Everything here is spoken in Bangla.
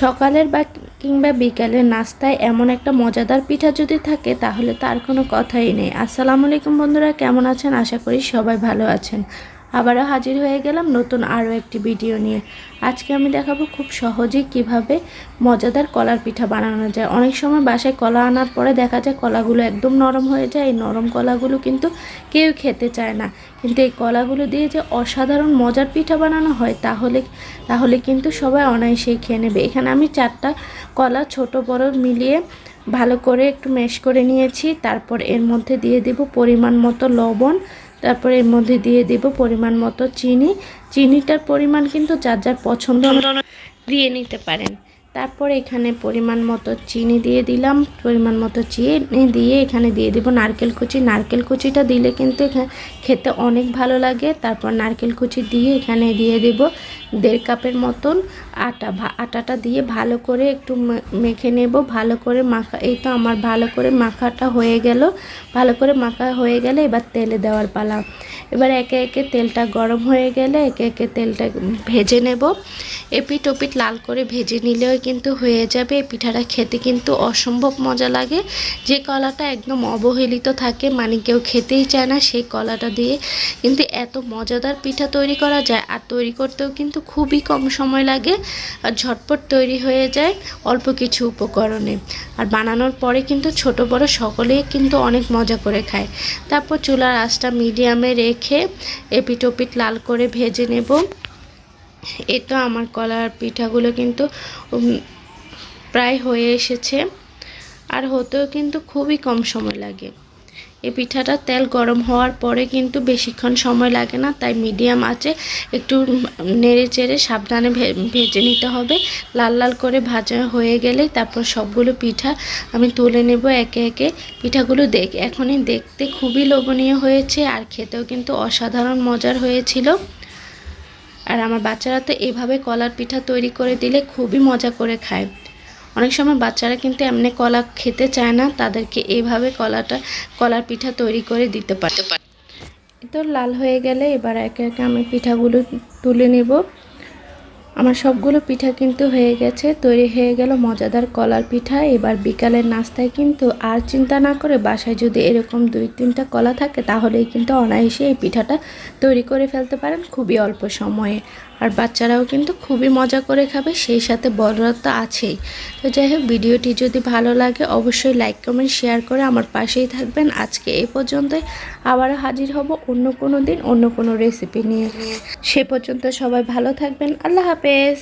সকালের বা কিংবা বিকালের নাস্তায় এমন একটা মজাদার পিঠা যদি থাকে, তাহলে তার কোনো কথাই নেই। আসসালামু আলাইকুম বন্ধুরা, কেমন আছেন? আশা করি সবাই ভালো আছেন। আবারও হাজির হয়ে গেলাম নতুন আরও একটি ভিডিও নিয়ে। আজকে আমি দেখাবো খুব সহজেই কীভাবে মজাদার কলার পিঠা বানানো যায়। অনেক সময় বাসায় কলা আনার পরে দেখা যায় কলাগুলো একদম নরম হয়ে যায়। এই নরম কলাগুলো কিন্তু কেউ খেতে চায় না। কিন্তু এই কলাগুলো দিয়ে যে অসাধারণ মজার পিঠা বানানো হয়, তাহলে তাহলে কিন্তু সবাই অনায়াসেই খেয়ে নেবে। এখানে আমি চারটা কলা ছোট বড় মিলিয়ে ভালো করে একটু মেশ করে নিয়েছি। তারপর এর মধ্যে দিয়ে দেব পরিমাণ মতো লবণ তারপর এর মধ্যে দিয়ে দেব পরিমাণ মতো চিনি। চিনিটার পরিমাণ কিন্তু যার যার পছন্দ দিয়ে নিতে পারেন। তারপর এখানে পরিমাণ মতো চিনি দিয়ে দিলাম। পরিমাণ মতো চিনি দিয়ে এখানে দিয়ে দিব নারকেল কুচি। নারকেল কুচিটা দিলে কিন্তু খেতে অনেক ভালো লাগে। তারপর নারকেল কুচি দিয়ে এখানে দিয়ে দেব দেড় কাপের মতন আটা। আটাটা দিয়ে ভালো করে একটু মেখে নেব। ভালো করে মাখা এই তো আমার ভালো করে মাখাটা হয়ে গেল। ভালো করে মাখা হয়ে গেলে এবার তেলে দেওয়ার পালা। এবার একে একে তেলটা গরম হয়ে গেলে একে একে তেলটা ভেজে নেব। এপিট ওপিট লাল করে ভেজে নিলেও কিন্তু হয়ে যাবে, এই পিঠাটা খেতে কিন্তু অসম্ভব মজা লাগে। যে কলাটা একদম অবহেলিত থাকে মানে কেউ খেতেই চায় না, সেই কলাটা দিয়ে কিন্তু এত মজাদার পিঠা তৈরি করা যায়, আর তৈরি করতেও কিন্তু খুবই কম সময় লাগে, আর ঝটপট তৈরি হয়ে যায় অল্প কিছু উপকরণে। আর বানানোর পরে কিন্তু ছোট বড় সকলেই কিন্তু অনেক মজা করে খায়। তারপর চুলার আঁচটা মিডিয়ামে রেখে এপিট ওপিট লাল করে ভেজে নেব। এই তো আমার কলার পিঠাগুলো কিন্তু প্রায় হয়ে এসেছে। আর হতেও কিন্তু খুবই কম সময় লাগে। এই পিঠাটা তেল গরম হওয়ার পরে কিন্তু বেশিক্ষণ সময় লাগে না, তাই মিডিয়াম আছে একটু নেড়ে চেড়ে সাবধানে ভেজে নিতে হবে। লাল লাল করে ভাজা হয়ে গেলে তারপর সবগুলো পিঠা আমি তুলে নেব একে একে। পিঠাগুলো দেখ, এখনই দেখতে খুবই লোভনীয় হয়েছে আর খেতেও কিন্তু অসাধারণ মজার হয়েছিল। আর আমার বাচ্চারা তো এভাবে কলার পিঠা তৈরি করে দিলে খুবই মজা করে খায়। অনেক সময় বাচ্চারা কিন্তু এমনি কলা খেতে চায় না, তাদেরকে এভাবে কলাটা, কলার পিঠা তৈরি করে দিতে পারতে পারে তো লাল হয়ে গেলে এবার একে একে আমি পিঠাগুলো তুলে নেব। আমার সবগুলো পিঠা কিন্তু হয়ে গেছে, তৈরি হয়ে গেল মজাদার কলার পিঠা। এবার বিকালের নাস্তায় কিন্তু আর চিন্তা না করে বাসায় যদি এরকম দুই তিনটা কলা থাকে, তাহলেই কিন্তু অনায়াসে এই পিঠাটা তৈরি করে ফেলতে পারেন খুবই অল্প সময়ে। আর বাচ্চারাও কিন্তু খুবই মজা করে খাবে, সেই সাথে বড়রা তো আছেই। তো যাই হোক, ভিডিওটি যদি ভালো লাগে, অবশ্যই লাইক কমেন্ট শেয়ার করে আমার পাশেই থাকবেন। আজকে এ পর্যন্তই। আবারও হাজির হব অন্য কোনো দিন, অন্য কোনো রেসিপি নিয়ে। সে পর্যন্ত সবাই ভালো থাকবেন। আল্লাহ হাফেজ।